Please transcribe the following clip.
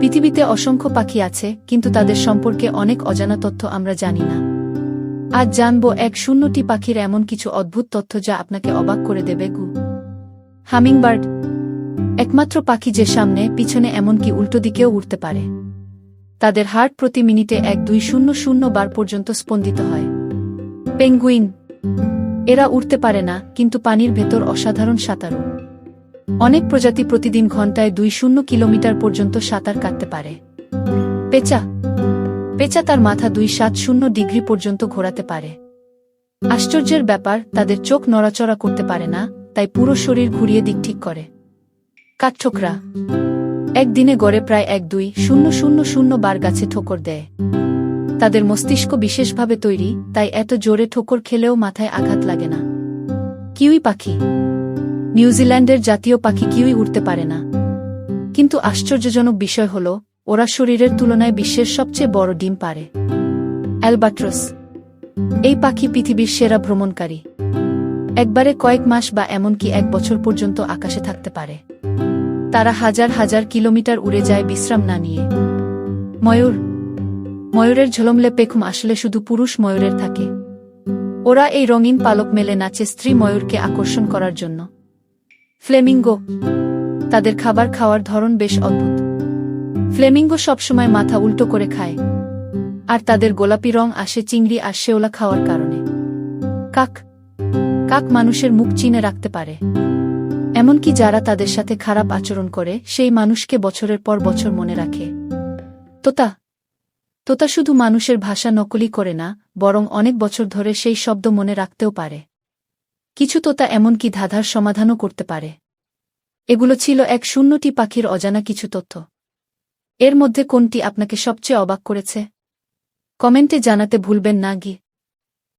পৃথিবীতে অসংখ্য পাখি আছে, কিন্তু তাদের সম্পর্কে অনেক অজানা তথ্য আমরা জানি না। আজ জানব এক শূন্যটি পাখির এমন কিছু অদ্ভুত তথ্য যা আপনাকে অবাক করে দেবে, গু। হামিংবার্ড। একমাত্র পাখি যে সামনে, পিছনে এমনকি উল্টো দিকেও উঠতে পারে। তাদের হার্ট প্রতি মিনিটে এক দুই শূন্য শূন্য বার পর্যন্ত স্পন্দিত হয়। পেঙ্গুইন। এরা উঠতে পারে না, কিন্তু পানির ভেতর অসাধারণ সাঁতারু। অনেক প্রজাতি প্রতিদিন ঘন্টায় দুই শূন্য কিলোমিটার পর্যন্ত সাঁতার কাটতে পারে। পেঁচা। পেঁচা তার মাথা দুই সাত শূন্য ডিগ্রি পর্যন্ত ঘোরাতে পারে। আশ্চর্যের ব্যাপার, তাদের চোখ নড়াচড়া করতে পারে না, তাই পুরো শরীর ঘুরিয়ে দিক ঠিক করে। কাঠঠোকরা। একদিনে গড়ে প্রায় এক দুই শূন্য শূন্য শূন্য বার গাছে ঠোকর দেয়। তাদের মস্তিষ্ক বিশেষভাবে তৈরি, তাই এত জোরে ঠোকর খেলেও মাথায় আঘাত লাগে না। কিউই পাখি। নিউজিল্যান্ডের জাতীয় পাখি কিউই উড়তে পারে না। কিন্তু আশ্চর্যজনক বিষয় হল, ওরা শরীরের তুলনায় বিশ্বের সবচেয়ে বড় ডিম পারে অ্যালবাট্রস। এই পাখি পৃথিবীর সেরা ভ্রমণকারী। একবারে কয়েক মাস বা এমনকি এক বছর পর্যন্ত আকাশে থাকতে পারে। তারা হাজার হাজার কিলোমিটার উড়ে যায় বিশ্রাম না নিয়ে। ময়ূর। ময়ূরের ঝলমলে পেখম আসলে শুধু পুরুষ ময়ূরের থাকে। ওরা এই রঙিন পালক মেলে নাচে স্ত্রী ময়ূরকে আকর্ষণ করার জন্য। ফ্লেমিঙ্গো। তাদের খাবার খাওয়ার ধরন বেশ অদ্ভুত। ফ্লেমিঙ্গো সবসময় মাথা উল্টো করে খায়। আর তাদের গোলাপি রং আসে চিংড়ি আর শেওলা খাওয়ার কারণে। কাক। কাক মানুষের মুখ চিনে রাখতে পারে। এমনকি যারা তাদের সাথে খারাপ আচরণ করে, সেই মানুষকে বছরের পর বছর মনে রাখে। তোতা। তোতা শুধু মানুষের ভাষা নকলি করে না, বরং অনেক বছর ধরে সেই শব্দ মনে রাখতেও পারে। কিছু তোতা এমনকি ধাঁধার সমাধানও করতে পারে। এগুলো ছিল এক শূন্যটি পাখির অজানা কিছু তথ্য। এর মধ্যে কোনটি আপনাকে সবচেয়ে অবাক করেছে? কমেন্টে জানাতে ভুলবেন না গি